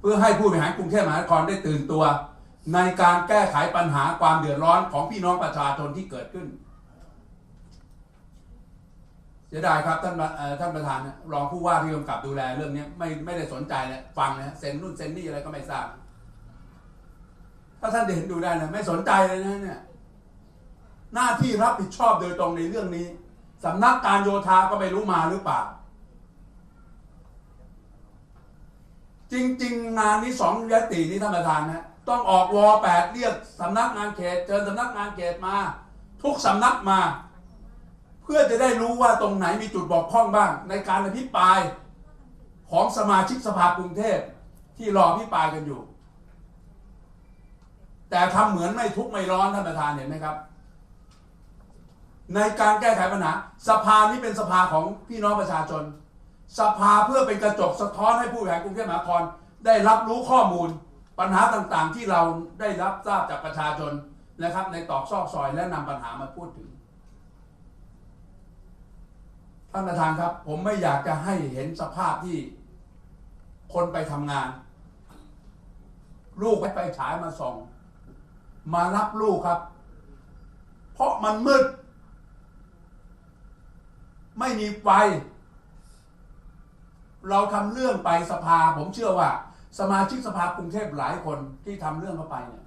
เพื่อให้ผู้บริหารกรุงเทพมหานครได้ตื่นตัว ในการแก้ไขปัญหาความเดือดร้อนของพี่น้องประชาชนที่เกิดขึ้นเสียดายครับท่านประเอ่อท่านประธานรองผู้ว่าที่กำกับดูแลเรื่องนี้ไม่ไม่ได้สนใจเลยฟังนะเซ็นนู่นเซ็นนี่อะไรก็ไม่ทราบถ้าท่านเห็นดูได้นะไม่สนใจเลยนะเนี่ยหน้าที่รับผิดชอบโดยตรงในเรื่องนี้สำนักการโยธาก็ไม่รู้มาหรือเปล่า จริง ๆ งานนี้สองยตินี้ท่านประธานนะต้องออกวอแปดเรียกสำนักงานเขตเชิญสำนักงานเขตมา ทุกสำนักมา เพื่อจะได้รู้ว่าตรงไหนมีจุดบกพร่องบ้าง ในการอภิปรายของสมาชิกสภากรุงเทพที่รออภิปรายกันอยู่ แต่ทำเหมือนไม่ทุกไม่ร้อนท่านประธานเห็นไหมครับ ในการแก้ไขปัญหาสภานี้เป็นสภาของพี่น้องประชาชน สภาเพื่อเป็นกระจกสะท้อนให้ผู้บริหารกรุงเทพมหานคร ได้รับรู้ข้อมูล ปัญหาต่างๆ ที่เราได้รับทราบจากประชาชนนะครับ ในตอกซอกซอยและนำปัญหามาพูดถึงท่านประธานครับ ผมไม่อยากจะให้เห็นสภาพที่คนไปทำงาน ลูกไปฉายมาส่อง มารับลูกครับ เพราะมันมืด ไม่มีไฟ เราทำเรื่องไปสภา ผมเชื่อว่า สมาชิกสภากรุงเทพหลายคนที่ทำเรื่องเข้าไปเนี่ย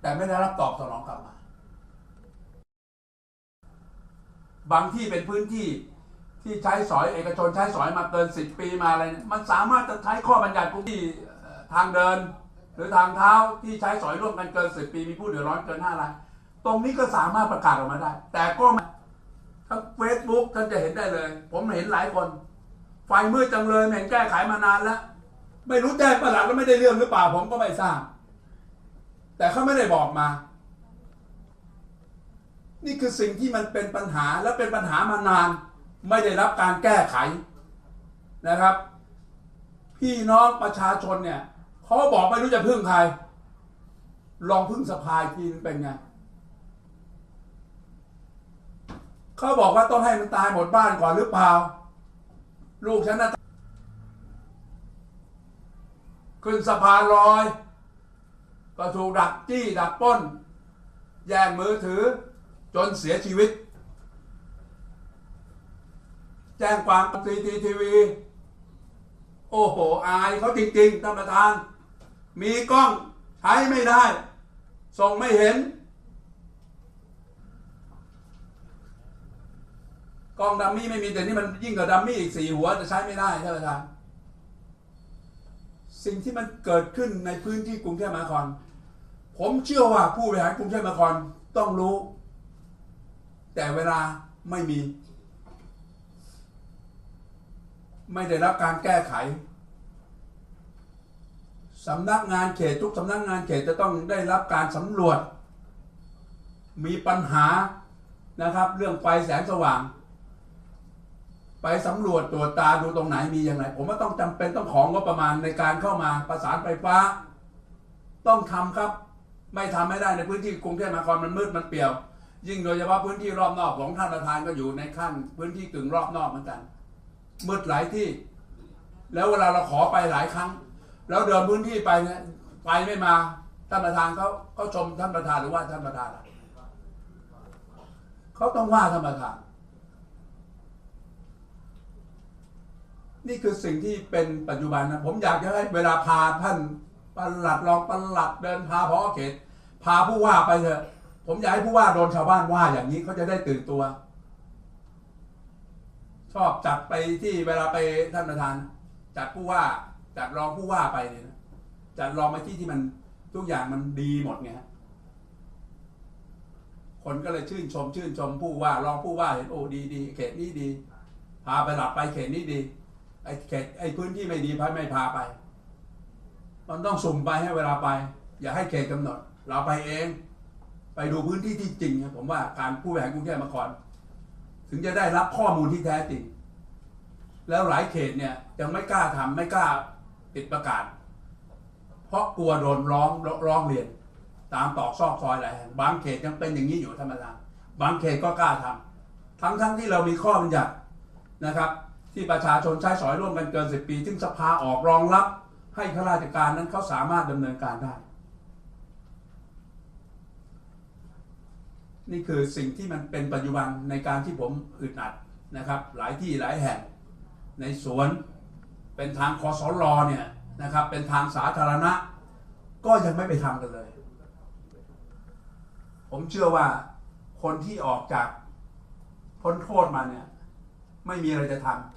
แต่ไม่ได้รับตอบสนองกลับมา บางที่เป็นพื้นที่ที่ใช้สอยเอกชนใช้สอยมาเกินสิบปีมาอะไรเนี่ยมันสามารถจะใช้ข้อบัญญัติที่ทางเดิน หรือทางเท้าที่ใช้สอยร่วมกันเกินสิบปี มีผู้เดือดร้อนเกินห้ารายตรงนี้ก็สามารถประกาศออกมาได้ แต่ก็ไม่ทั้งเฟซบุ๊กท่านจะเห็นได้เลย ผมเห็นหลายคน ไฟมืดจังเลยเห็นแก้ไขมานานแล้ว ไม่รู้แจ้งประหลัดแล้วไม่ได้เรื่องหรือเปล่าผมก็ไม่ทราบ แต่เขาไม่ได้บอกมา นี่คือสิ่งที่มันเป็นปัญหาและเป็นปัญหามานาน ไม่ได้รับการแก้ไขนะครับ พี่น้องประชาชนเนี่ยเขาบอกไม่รู้จะพึ่งใคร ลองพึ่งสภากทีนเป็นไงเขาบอกว่าต้องให้มันตายหมดบ้านก่อนหรือเปล่า ลูกฉันน่ะขึ้นสะพานลอย ก็ถูกดักจี้ดักป้น แย่งมือถือจนเสียชีวิต แจ้งความซีทีทีวี โอ้โห อายเขาจริงๆท่านประธาน มีกล้องใช้ไม่ได้ ส่งไม่เห็น ล้องดัมมี่ไม่มีแต่นี่มันยิ่งกว่าดัมมี่อีกสี่หัวจะใช้ไม่ได้ท่านประธานสิ่งที่มันเกิดขึ้นในพื้นที่กรุงเทพมหานคร ผมเชื่อว่าผู้บริหารกรุงเทพมหานครต้องรู้ แต่เวลาไม่มี ไม่ได้รับการแก้ไขสำนักงานเขตทุกสำนักงานเขตจะต้องได้รับการสำรวจ มีปัญหานะครับ เรื่องไฟแสงสว่าง ไปสำรวจตรวจตาดูตรงไหนมีอย่างไร ผมว่าต้องจำเป็นต้องของงบประมาณในการเข้ามาประสานไฟฟ้า ต้องทำครับ ไม่ทำไม่ได้ในพื้นที่กรุงเทพมหานครมันมืดมันเปี่ยว ยิ่งโดยเฉพาะพื้นที่รอบนอกของท่านประธานก็อยู่ในขั้นพื้นที่กึ่งรอบนอกเหมือนกันมืดหลายที่ แล้วเวลาเราขอไปหลายครั้ง แล้วเดินพื้นที่ไปเนี่ยไฟไม่มาท่านประธานเขาเขาชมท่านประธานหรือว่าท่านประธานอะเขาต้องว่าท่านประธาน นี่คือสิ่งที่เป็นปัจจุบันนะผมอยากจะให้เวลาพาท่านปลัดรองปลัดเดินพาพอเขตพาผู้ว่าไปเถอะ ผมอยากให้ผู้ว่าโดนชาวบ้านว่าอย่างนี้เขาจะได้ตื่นตัว ชอบจัดไปที่เวลาไปท่านประธาน จัดผู้ว่าจัดรองผู้ว่าไปเนี่ยนะจัดรองมาที่ที่มันทุกอย่างมันดีหมดไงคนก็เลยชื่นชม ชื่นชมผู้ว่ารองผู้ว่าเห็นโอ้ดีดีเขตนี้ดี พาไปหลับไปเขตนี้ดี ไอ้เขตไอ้พื้นที่ไม่ดีพาไม่พาไป มันต้องสุ่มไปให้เวลาไป อย่าให้เขตกำหนด เราไปเอง ไปดูพื้นที่ที่จริงครับผมว่าการผู้บริหารกรุงเทพมหานครถึงจะได้รับข้อมูลที่แท้จริง แล้วหลายเขตเนี่ยยังไม่กล้าทำไม่กล้าติดประกาศ เพราะกลัวโดนร้องร้องเรียน ตามตอกซอกซอยอะไรบางเขตยังเป็นอย่างนี้อยู่ธรรมดาบางเขตก็กล้าทำทั้งทั้งที่เรามีข้อบัญญัตินะครับ ที่ประชาชนใช้สอยร่วมกันเกินสิบปี ซึ่งสภาออกรองรับ ให้ข้าราชการนั้นเขาสามารถดำเนินการได้ นี่คือสิ่งที่มันเป็นปัจจุบันในการที่ผมอึดอัดนะครับ หลายที่หลายแห่ง ในสวนเป็นทางคอสลอเนี่ยนะครับ เป็นทางสาธารณะ ก็ยังไม่ไปทำกันเลย ผมเชื่อว่าคนที่ออกจากพ้นโทษมาเนี่ย ไม่มีอะไรจะทำ